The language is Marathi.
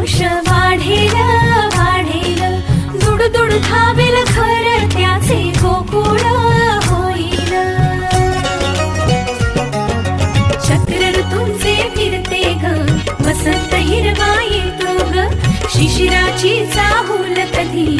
वंश वाढेल वाढेल. दुड दुड धावेल खर त्याचे गोकुळ होईल. चक्र ऋतूंचे फिरते ग वसंत हिरवा येतो ग शिशिराची चाहूल कधी कधी